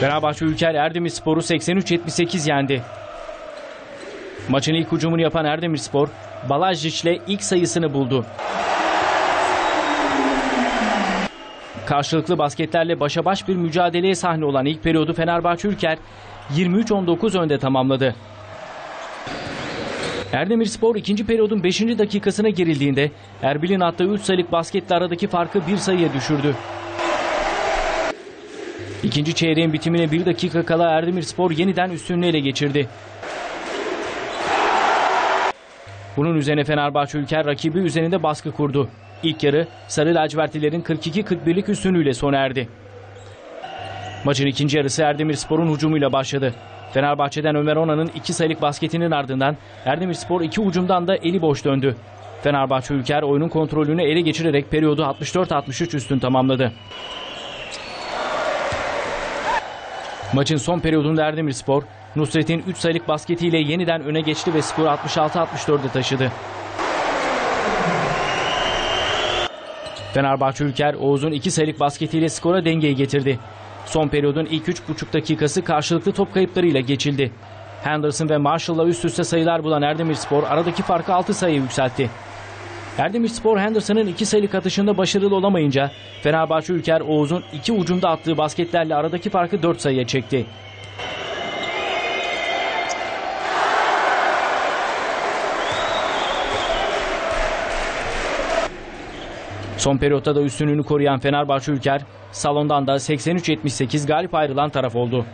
Fenerbahçe Ülker Erdemirspor'u 83-78 yendi. Maçın ilk hücumunu yapan Erdemirspor, Balajic'le ilk sayısını buldu. Karşılıklı basketlerle başa baş bir mücadeleye sahne olan ilk periyodu Fenerbahçe Ülker 23-19 önde tamamladı. Erdemirspor ikinci periyodun 5. dakikasına girildiğinde Erbil'in attığı 3 sayılık basketle aradaki farkı bir sayıya düşürdü. İkinci çeyreğin bitimine bir dakika kala Erdemirspor yeniden üstünlüğü ele geçirdi. Bunun üzerine Fenerbahçe Ülker rakibi üzerinde baskı kurdu. İlk yarı Sarı lacivertlilerin 42-41'lik üstünlüğüyle sona erdi. Maçın ikinci yarısı Erdemirspor'un hücumuyla başladı. Fenerbahçe'den Ömer Onan'ın iki sayılık basketinin ardından Erdemirspor iki hücumdan da eli boş döndü. Fenerbahçe Ülker oyunun kontrolünü ele geçirerek periyodu 64-63 üstün tamamladı. Maçın son periyodunda Erdemirspor, Nusret'in 3 sayılık basketiyle yeniden öne geçti ve skoru 66-64'e taşıdı. Fenerbahçe Ülker, Oğuz'un 2 sayılık basketiyle skora dengeyi getirdi. Son periyodun ilk 3,5 dakikası karşılıklı top kayıplarıyla geçildi. Henderson ve Marshall'la üst üste sayılar bulan Erdemirspor aradaki farkı 6 sayıya yükseltti. Erdemirspor Henderson'ın 2 sayılık atışında başarılı olamayınca Fenerbahçe Ülker Oğuz'un iki ucunda attığı basketlerle aradaki farkı 4 sayıya çekti. Son periyotta da üstünlüğünü koruyan Fenerbahçe Ülker salondan da 83-78 galip ayrılan taraf oldu.